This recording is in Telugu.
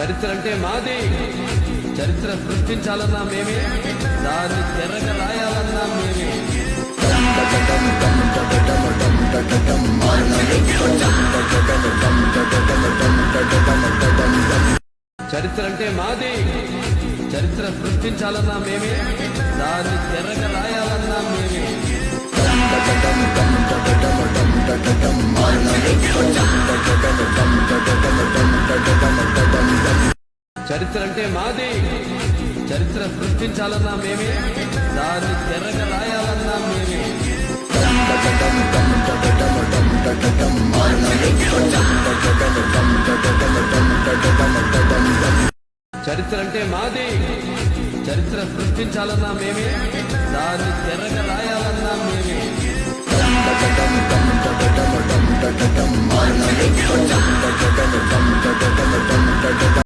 చరిత్ర అంటే మాది. చరిత్ర సృష్టించాలన్నా మేమే. దాన్ని తెరగ రాయాలన్నా మేమే. చరిత్ర అంటే మాది. చరిత్ర సృష్టించాలన్నా మేమే. దాన్ని తెరగ రాయాలి చరిత్ర అంటే మాది చరిత్ర సృష్టించాలన్నా మేమే దాన్ని తెరగ రాయాలన్నా మేమే చరిత్ర అంటే మాది చరిత్ర సృష్టించాలన్నా మేమే దాన్ని తెరగ రాయాలన్నా మేమే